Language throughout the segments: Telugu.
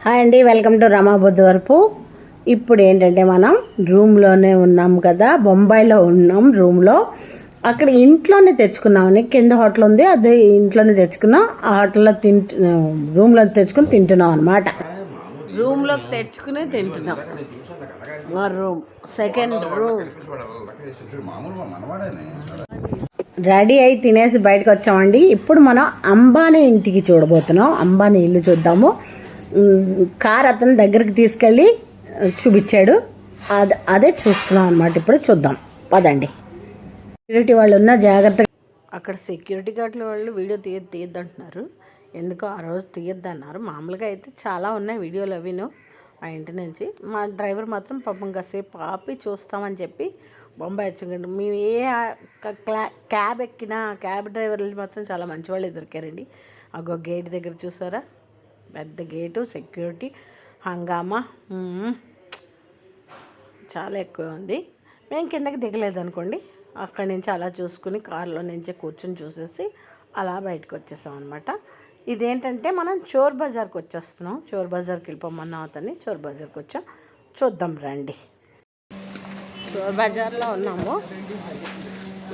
హాయ్ అండి వెల్కమ్ టు రమాబుద్ధి వరపు ఇప్పుడు ఏంటంటే మనం రూమ్లోనే ఉన్నాం కదా బొంబాయిలో ఉన్నాం రూమ్లో. అక్కడ ఇంట్లోనే తెచ్చుకున్నామని కింద హోటల్ ఉంది అది ఇంట్లోనే తెచ్చుకున్నాం ఆ హోటల్లో తింటు రూమ్లో తెచ్చుకుని తింటున్నాం అనమాట రూమ్లోకి తెచ్చుకునే తింటున్నాం. మా రూమ్ సెకండ్ రూమ్. రెడీ అయి తినేసి బయటకు వచ్చామండి. ఇప్పుడు మనం అంబానీ ఇంటికి చూడబోతున్నాం. అంబానీ ఇల్లు చూద్దాము. కార్ అతని దగ్గరికి తీసుకెళ్ళి చూపించాడు. అది అదే చూస్తున్నాం అనమాట ఇప్పుడు చూద్దాం. పదండి. సెక్యూరిటీ వాళ్ళు ఉన్న జాగ్రత్త అక్కడ సెక్యూరిటీ గార్డుల వాళ్ళు వీడియో తీయ తీయద్దంటున్నారు. ఎందుకో ఆ రోజు తీయద్దన్నారు. మామూలుగా అయితే చాలా ఉన్నాయి వీడియోలు అవిను ఆ ఇంటి నుంచి. మా డ్రైవర్ మాత్రం పాపం కాసేపు ఆపి చూస్తామని చెప్పి బొంబాయి వచ్చాకండి మేము ఏ క్లా- క్యాబ్ ఎక్కినా క్యాబ్ డ్రైవర్లు మాత్రం చాలా మంచి వాళ్ళు దొరికారండి అగో గేట్ దగ్గర చూసారా? పెద్ద గేటు సెక్యూరిటీ హంగామా చాలా ఎక్కువ ఉంది. మేము కిందకి దిగలేదు అనుకోండి అక్కడి నుంచి అలా చూసుకుని కారులో నుంచి కూర్చొని చూసేసి అలా బయటకు వచ్చేసాం అనమాట ఇదేంటంటే మనం చోర్ బజార్కి వచ్చేస్తున్నాం. చోర్ బజార్కి వెళ్ళిపోమన్నాం అతన్ని చోర్ బజార్కి వచ్చాం. చూద్దాం రండి. చోర్ బజార్లో ఉన్నాము.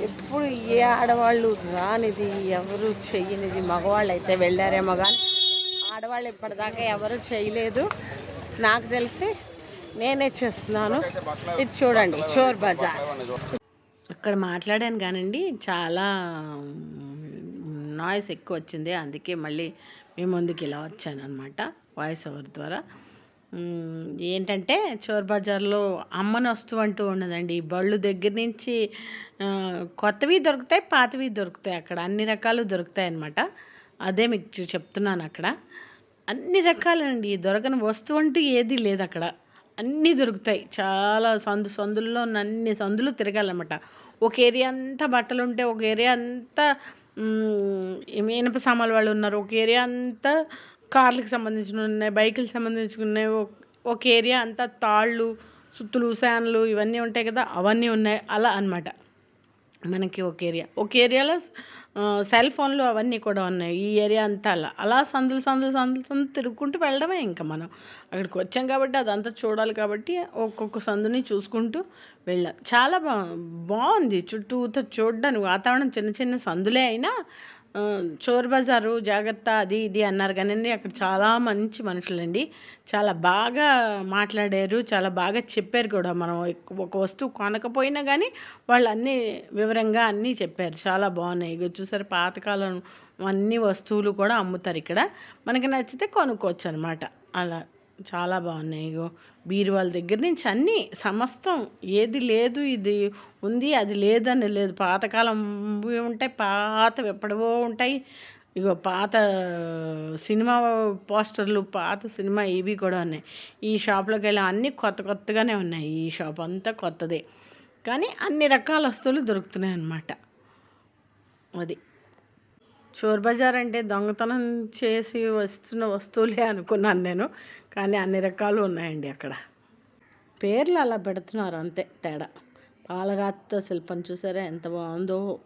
ఎప్పుడు ఏ ఆడవాళ్ళు రానిది ఎవరు చెయ్యనిది మగవాళ్ళు అయితే వెళ్ళారేమో కానీ ఆడవాళ్ళు ఇప్పటిదాకా ఎవరు చేయలేదు. నాకు తెలిసి నేనే చేస్తున్నాను. ఇది చూడండి చోర్ బజార్. ఇక్కడ మాట్లాడాను కానండి చాలా నాయిస్ ఎక్కువ వచ్చింది. అందుకే మళ్ళీ మీ ముందుకు ఇలా వచ్చాను అనమాట వాయిస్ ఓవర్ ద్వారా ఏంటంటే చోర్ బజార్లో అమ్మని వస్తువు అంటూ ఉన్నదండి. బళ్ళు దగ్గర నుంచి కొత్తవి దొరుకుతాయి పాతవి దొరుకుతాయి అక్కడ. అన్ని రకాలు దొరుకుతాయి అన్నమాట అదే మీకు చెప్తున్నాను అక్కడ. అన్ని రకాలండి. దొరకని వస్తువు అంటూ ఏదీ లేదు అక్కడ. అన్నీ దొరుకుతాయి. చాలా సందు సందుల్లో అన్ని సందులు తిరగాలన్నమాట. ఒక ఏరియా అంతా బట్టలు ఉంటే ఒక ఏరియా అంతా ఇనప సామాన్లు వాళ్ళు ఉన్నారు. ఒక ఏరియా అంతా కార్లకు సంబంధించిన ఉన్నాయి బైకులకు సంబంధించిన ఉన్నాయి. ఒక- ఏరియా అంతా తాళ్ళు సుత్తులు శాన్లు ఇవన్నీ ఉంటాయి కదా అవన్నీ ఉన్నాయి. అలా అన్నమాట. మనకి ఒక ఏరియా. ఒక ఏరియాలో సెల్ ఫోన్లు అవన్నీ కూడా ఉన్నాయి. ఈ ఏరియా అంతా అలా అలా సందులు సందులు సందులు సందులు తిరుగుకుంటూ వెళ్ళడమే ఇంకా మనం. అక్కడికి వచ్చాం కాబట్టి అదంతా చూడాలి కాబట్టి ఒక్కొక్క సందుని చూసుకుంటూ వెళ్ళాం. చాలా బా బాగుంది. చుట్టూతో చూడడానికి వాతావరణం చిన్న చిన్న సందులే అయినా చోర్ బజారు జాగ్రత్త అది ఇది అన్నారు. కానీ అక్కడ చాలా మంచి మనుషులండి. చాలా బాగా మాట్లాడారు చాలా బాగా చెప్పారు కూడా. మనం ఒక వస్తువు కొనకపోయినా కానీ వాళ్ళు అన్నీ వివరంగా అన్నీ చెప్పారు. చాలా బాగున్నాయి. ఇగో చూసారు పాతకాలం అన్ని వస్తువులు కూడా అమ్ముతారు ఇక్కడ. మనకి నచ్చితే కొనుక్కోవచ్చు అనమాట అలా. చాలా బాగున్నాయి. ఇగో బీరువాల దగ్గర నుంచి అన్నీ సమస్తం ఏది లేదు ఇది ఉంది అది లేదని లేదు. పాతకాలం ఉంటాయి పాతవి ఎప్పుడవో ఉంటాయి. ఇగో పాత సినిమా పోస్టర్లు పాత సినిమా ఇవి కూడా ఉన్నాయి. ఈ షాప్లోకి వెళ్ళి అన్నీ కొత్త కొత్తగానే ఉన్నాయి. ఈ షాప్ అంతా కొత్తదే. కానీ అన్ని రకాల వస్తువులు దొరుకుతున్నాయి అన్నమాట అది. చోర్ బజార్ అంటే దొంగతనం చేసి వస్తున్న వస్తువులే అనుకున్నాను నేను కానీ అన్ని రకాలు ఉన్నాయండి అక్కడ. పేర్లు అలా పెడుతున్నారు అంతే తేడా. పాలరాతితో శిల్పం చూసారా ఎంత బాగుందో.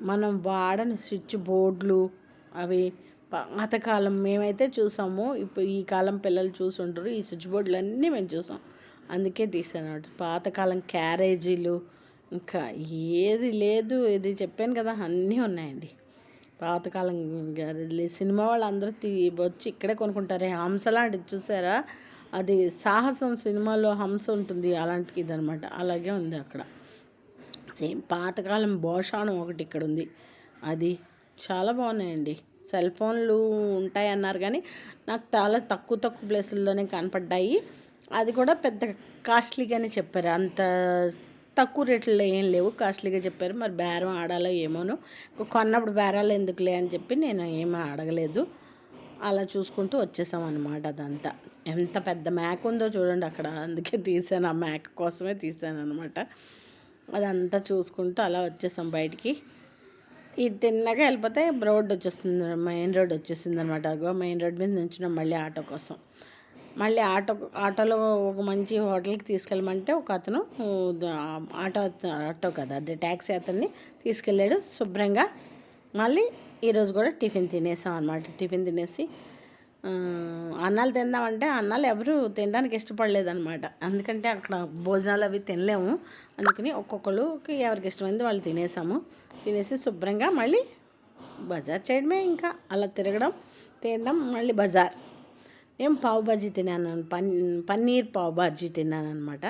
మనం వాడని స్విచ్ బోర్డులు అవి పాతకాలం మేమైతే చూసాము. ఇప్పుడు ఈ కాలం పిల్లలు చూసుంటారు ఈ స్విచ్ బోర్డులు అన్నీ మేము చూసాం. అందుకే తీసాను పాతకాలం క్యారేజీలు ఇంకా ఏది లేదు ఇది చెప్పాను కదా అన్నీ ఉన్నాయండి. పాతకాలం సినిమా వాళ్ళందరూ తీ వచ్చి ఇక్కడే కొనుక్కుంటారే. హంస లాంటిది చూసారా? అది సాహసం సినిమాలో హంస ఉంటుంది అలాంటిది ఇదనమాట అలాగే ఉంది అక్కడ. సేమ్ పాతకాలం భోషాణం ఒకటి ఇక్కడ ఉంది అది చాలా బాగున్నాయండి. సెల్ ఫోన్లు ఉంటాయి అన్నారు కానీ నాకు చాలా తక్కువ తక్కువ ప్లేసుల్లోనే కనపడ్డాయి. అది కూడా పెద్ద కాస్ట్లీగానే చెప్పారు. అంత తక్కువ రేట్లలో ఏం లేవు. కాస్ట్లీగా చెప్పారు. మరి బేరం ఆడాలో ఏమోనో. కొన్నప్పుడు బేరాలు ఎందుకులే అని చెప్పి నేను ఏమీ అడగలేదు అలా చూసుకుంటూ వచ్చేసాం అనమాట అదంతా. ఎంత పెద్ద మ్యాక్ ఉందో చూడండి అక్కడ. అందుకే తీసాను. ఆ మ్యాక్ కోసమే తీసాను అనమాట అదంతా చూసుకుంటూ అలా వచ్చేసాం బయటికి. ఇది తిన్నగా వెళ్ళిపోతే రోడ్ వచ్చేస్తుంది. మెయిన్ రోడ్ వచ్చేసింది అనమాట మెయిన్ రోడ్ మీద నుంచున్నాం మళ్ళీ ఆటో కోసం. మళ్ళీ ఆటో ఆటోలో ఒక మంచి హోటల్కి తీసుకెళ్ళమంటే ఒక అతను ఆటో ఆటో కదా అదే ట్యాక్సీ అతన్ని తీసుకెళ్ళాడు శుభ్రంగా. మళ్ళీ ఈరోజు కూడా టిఫిన్ తినేసాం అనమాట టిఫిన్ తినేసి అన్నాలు తిందామంటే అన్నాలు ఎవరు తినడానికి ఇష్టపడలేదన్నమాట. ఎందుకంటే అక్కడ భోజనాలు అవి తినలేము. అందుకని ఒక్కొక్కరుకి ఎవరికి ఇష్టమైంది వాళ్ళు తినేసాము. తినేసి శుభ్రంగా మళ్ళీ బజార్ చేయడమే ఇంకా. అలా తిరగడం తినడం మళ్ళీ బజార్. నేను పావు బాజీ తిన్నాను పన్ పన్నీర్ పావు బాజీ తిన్నాను అనమాట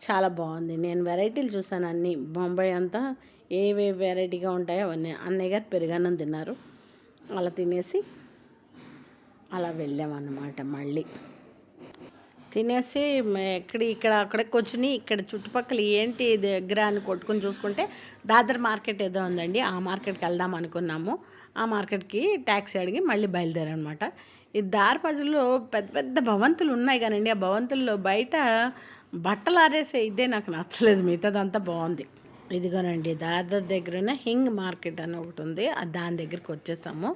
చాలా బాగుంది. నేను వెరైటీలు చూసాను అన్ని. బొంబాయి అంతా ఏవే వెరైటీగా ఉంటాయో అవన్నీ. అన్నయ్య గారు పెరుగన్నం తిన్నారు. అలా తినేసి అలా వెళ్ళామన్నమాట మళ్ళీ. తినేసి ఎక్కడ ఇక్కడ అక్కడ కూర్చుని ఇక్కడ చుట్టుపక్కల ఏంటి దగ్గర అని కొట్టుకుని చూసుకుంటే దాదర్ మార్కెట్ ఏదో ఉందండి. ఆ మార్కెట్కి వెళ్దాం అనుకున్నాము. ఆ మార్కెట్కి ట్యాక్సీ అడిగి మళ్ళీ బయలుదేరనమాట. ఈ దారి పెద్ద పెద్ద భవంతులు ఉన్నాయి కానండి. ఆ భవంతుల్లో బయట బట్టలు ఆరేసే ఇదే నాకు నచ్చలేదు. మిగతాదంతా బాగుంది. ఇదిగోనండి దాదర్ దగ్గరనే హింగ్ మార్కెట్ అని ఒకటి ఉంది. అది దాని దగ్గరికి వచ్చేసాము.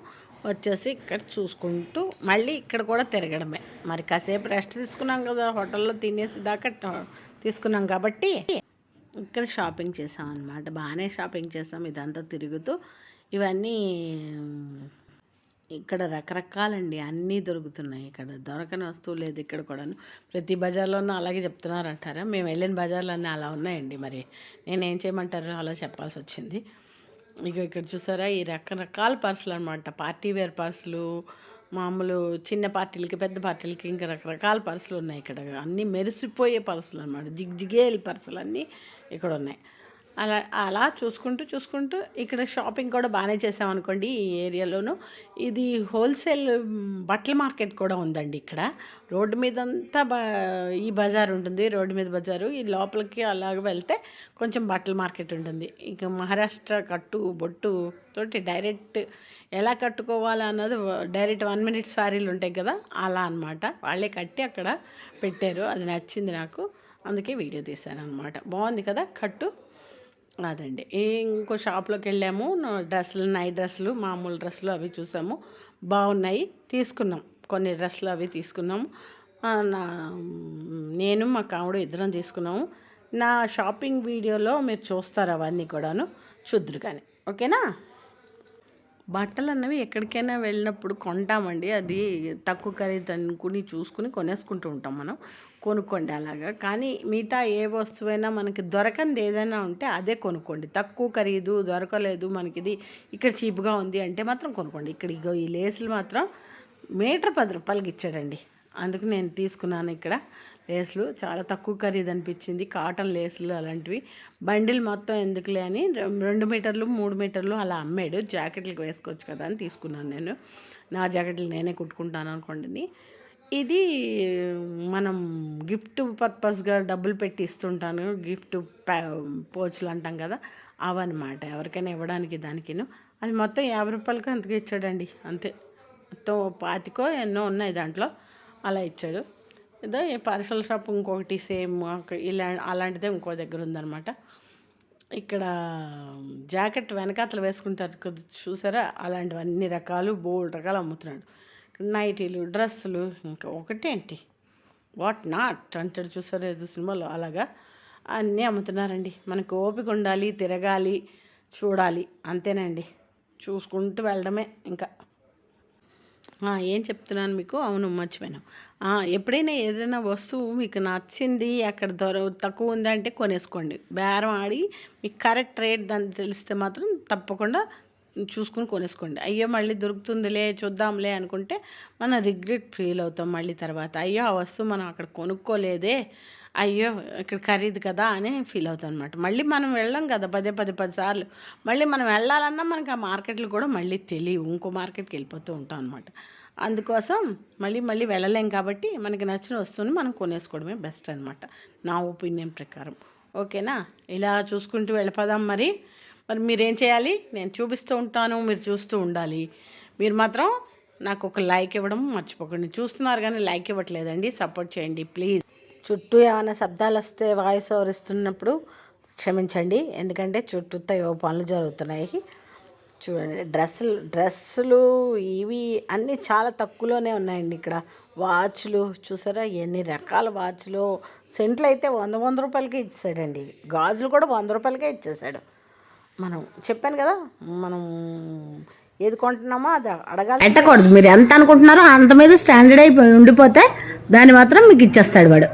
వచ్చేసి ఇక్కడ చూసుకుంటూ మళ్ళీ ఇక్కడ కూడా తిరగడమే. మరి కాసేపు రెస్ట్ తీసుకున్నాం కదా హోటల్లో తినేసి దాకా తీసుకున్నాం కాబట్టి ఇక్కడ షాపింగ్ చేసాం అనమాట బాగానే షాపింగ్ చేసాం. ఇదంతా తిరుగుతూ ఇవన్నీ ఇక్కడ రకరకాలండి అన్నీ దొరుకుతున్నాయి. ఇక్కడ దొరకని వస్తువు లేదు ఇక్కడ కూడాను. ప్రతి బజార్లోనూ అలాగే చెప్తున్నారు అంటారా మేము వెళ్ళిన బజార్లు అన్నీ అలా ఉన్నాయండి మరి. నేనేం చేయమంటారు అలా చెప్పాల్సి వచ్చింది ఇక ఇక్కడ చూసారా? ఈ రకరకాల పర్సులు అనమాట పార్టీ వేర్ పర్సులు మామూలు చిన్న పార్టీలకి పెద్ద పార్టీలకి ఇంకా రకరకాల పర్సులు ఉన్నాయి ఇక్కడ. అన్నీ మెరిసిపోయే పర్సులు అనమాట జిగ్జిగేలు పర్సులు అన్నీ ఇక్కడ ఉన్నాయి అలా అలా చూసుకుంటూ చూసుకుంటూ ఇక్కడ షాపింగ్ కూడా బాగానే చేసామనుకోండి ఈ ఏరియాలోను. ఇది హోల్సేల్ బట్టల మార్కెట్ కూడా ఉందండి ఇక్కడ. రోడ్డు మీద అంతా బా ఈ బజార్ ఉంటుంది రోడ్డు మీద బజారు. ఈ లోపలికి అలాగ వెళ్తే కొంచెం బట్టల మార్కెట్ ఉంటుంది. ఇంకా మహారాష్ట్ర కట్టు బొట్టు తోటి డైరెక్ట్ ఎలా కట్టుకోవాలి అన్నది డైరెక్ట్ వన్ మినిట్ సారీలు ఉంటాయి కదా అలా అన్నమాట. వాళ్ళే కట్టి అక్కడ పెట్టారు. అది నచ్చింది నాకు. అందుకే వీడియో తీశాను అనమాట బాగుంది కదా కట్టు? అదండి. ఇంకో షాప్లోకి వెళ్ళాము డ్రెస్సులు నైట్ డ్రెస్సులు మామూలు డ్రెస్సులు అవి చూసాము. బాగున్నాయి తీసుకున్నాం. కొన్ని డ్రెస్సులు అవి తీసుకున్నాము. నా నేను మా కాముడు ఇద్దరం తీసుకున్నాము. నా షాపింగ్ వీడియోలో మీరు చూస్తారు అవన్నీ కూడాను? చూద్దరు కానీ. ఓకేనా? బట్టలు అన్నవి ఎక్కడికైనా వెళ్ళినప్పుడు కొంటామండి. అది తక్కువ ఖరీదు అనుకుని చూసుకుని కొనేసుకుంటూ ఉంటాం మనం. కొనుక్కోండి అలాగా. కానీ మిగతా ఏ వస్తువైనా మనకి దొరకంది ఏదైనా ఉంటే అదే కొనుక్కోండి. తక్కువ ఖరీదు దొరకలేదు మనకి ఇది ఇక్కడ చీప్గా ఉంది అంటే మాత్రం కొనుక్కోండి. ఇక్కడ ఇగో ఈ లేసులు మాత్రం మీటర్ పది రూపాయలకి ఇచ్చాడండి. అందుకు నేను తీసుకున్నాను ఇక్కడ లేసులు. చాలా తక్కువ ఖరీదు అనిపించింది. కాటన్ లేసులు అలాంటివి. బండిల్ మొత్తం ఎందుకులే అని రెండు మీటర్లు మూడు మీటర్లు అలా అమ్మాడు. జాకెట్లకు వేసుకోవచ్చు కదా అని తీసుకున్నాను నేను. నా జాకెట్లు నేనే కుట్టుకుంటాను అనుకోండి. ఇది మనం గిఫ్ట్ పర్పస్గా డబ్బులు పెట్టి ఇస్తుంటాను. గిఫ్ట్ ప్యా పోచులు అంటాం కదా అవన్నమాట. ఎవరికైనా ఇవ్వడానికి దానికిను. అది మొత్తం యాభై రూపాయలకి అంతగా ఇచ్చాడండి. అంతే. మొత్తం పాతికో ఎన్నో ఉన్నాయి దాంట్లో. అలా ఇచ్చాడు. ఏదో ఈ పార్సల్ షాప్ ఇంకొకటి సేమ్ ఇలా అలాంటిదే ఇంకో దగ్గర ఉందన్నమాట. ఇక్కడ జాకెట్ వెనకాతలు వేసుకుంటారు చూసారా? అలాంటివన్నీ రకాలు బోల్డ్ రకాలు అమ్ముతున్నాడు. నైటీలు డ్రెస్సులు ఇంకా ఒకటేంటి? వాట్ నాట్ అంటాడు చూసారు ఏదో సినిమాలో అలాగా? అన్నీ అమ్ముతున్నారండి. మనకు ఓపిక ఉండాలి తిరగాలి చూడాలి. అంతేనండి. చూసుకుంటూ వెళ్ళడమే ఇంకా. ఏం చెప్తున్నాను మీకు? అవును మర్చిపోయాను. ఎప్పుడైనా ఏదైనా వస్తువు మీకు నచ్చింది అక్కడ దొర తక్కువ ఉందంటే కొనేసుకోండి. బేరం ఆడి మీకు కరెక్ట్ రేట్ దాన్ని తెలిస్తే మాత్రం తప్పకుండా చూసుకుని కొనేసుకోండి. అయ్యో మళ్ళీ దొరుకుతుందిలే చూద్దాంలే అనుకుంటే మనం రిగ్రెట్ ఫీల్ అవుతాం మళ్ళీ తర్వాత. అయ్యో ఆ వస్తువు మనం అక్కడ కొనుక్కోలేదే అయ్యో ఇక్కడ ఖరీదు కదా అని ఫీల్ అవుతాం అనమాట మళ్ళీ మనం వెళ్ళాం కదా పదే పదే పది సార్లు. మళ్ళీ మనం వెళ్ళాలన్నా మనకి ఆ మార్కెట్లు కూడా మళ్ళీ తెలియవు. ఇంకో మార్కెట్కి వెళ్ళిపోతూ ఉంటాం అనమాట అందుకోసం మళ్ళీ మళ్ళీ వెళ్ళలేం కాబట్టి మనకి నచ్చిన వస్తువుని మనం కొనేసుకోవడమే బెస్ట్ అనమాట నా ఒపీనియన్ ప్రకారం. ఓకేనా? ఇలా చూసుకుంటూ వెళ్ళిపోదాం మరి. మరి మీరేం చేయాలి? నేను చూపిస్తూ ఉంటాను మీరు చూస్తూ ఉండాలి. మీరు మాత్రం నాకు ఒక లైక్ ఇవ్వడం మర్చిపోకండి. చూస్తున్నారు కానీ లైక్ ఇవ్వట్లేదండి. సపోర్ట్ చేయండి ప్లీజ్. చుట్టూ ఏమైనా శబ్దాలు వస్తే వాయిస్ ఓవర్ ఇస్తున్నప్పుడు క్షమించండి. ఎందుకంటే చుట్టూతో ఏవో పనులు జరుగుతున్నాయి. చూడండి డ్రెస్సులు డ్రెస్సులు ఇవి అన్నీ చాలా తక్కువలోనే ఉన్నాయండి ఇక్కడ. వాచ్లు చూసారా? ఎన్ని రకాల వాచ్లు. సెంట్లు అయితే వంద వంద రూపాయలకే ఇచ్చాడండి గాజులు కూడా వంద రూపాయలకే ఇచ్చేసాడు. మనం చెప్పాను కదా మనం ఏది కొంటున్నామో అది అడగాలి. పెట్టకూడదు. మీరు ఎంత అనుకుంటున్నారో అంత మీద స్టాండర్డ్ అయిపోయి ఉండిపోతే దాన్ని మాత్రం మీకు ఇచ్చేస్తాడు వాడు.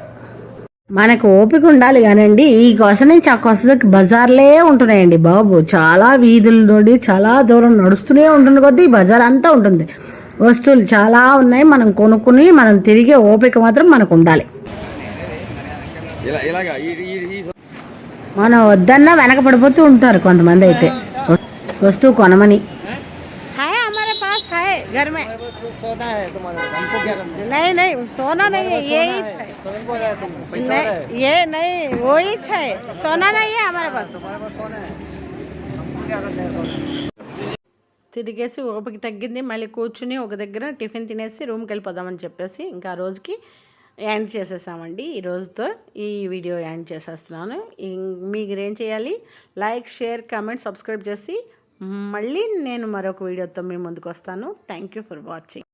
మనకు ఓపిక ఉండాలి కానండి ఈ కొస నుంచి ఆ కొసకి బజార్లే ఉంటున్నాయండి బాబు. చాలా వీధుల నుండి చాలా దూరం నడుస్తూనే ఉంటుంది కొద్దీ ఈ బజార్ అంతా ఉంటుంది. వస్తువులు చాలా ఉన్నాయి మనం కొనుక్కుని మనం తిరిగే ఓపిక మాత్రం మనకు ఉండాలి. ఇలా ఇలాగా ఈ ఈ ఈ మనం వద్దన్నా వెనక పడిపోతూ ఉంటారు కొంతమంది అయితే వస్తువు కొనమని है हमारे पास है घर में सोना है तुम्हारे हमको क्या करना नहीं नहीं सोना नहीं है यही है तुमको क्या है? तुम पैसा नहीं ये नहीं वही है सोना नहीं है हमारे पास हमारे पास सोना है हमको क्या करना है सोना తిరిగేసి ఓపిక తగ్గింది మళ్ళీ కూర్చుని ఒక దగ్గర టిఫిన్ తినేసి రూమ్కి వెళ్ళిపోదామని చెప్పేసి ఇంకా ఆ రోజుకి యాడ్ చేసేసామండి. ఈ రోజుతో ఈ వీడియో యాడ్ చేసేస్తున్నాను. మీకు ఏం చేయాలి? లైక్ షేర్ కామెంట్ సబ్స్క్రైబ్ చేసి మళ్ళీ నేను మరొక వీడియోతో మీ ముందుకు వస్తాను. Thank you for watching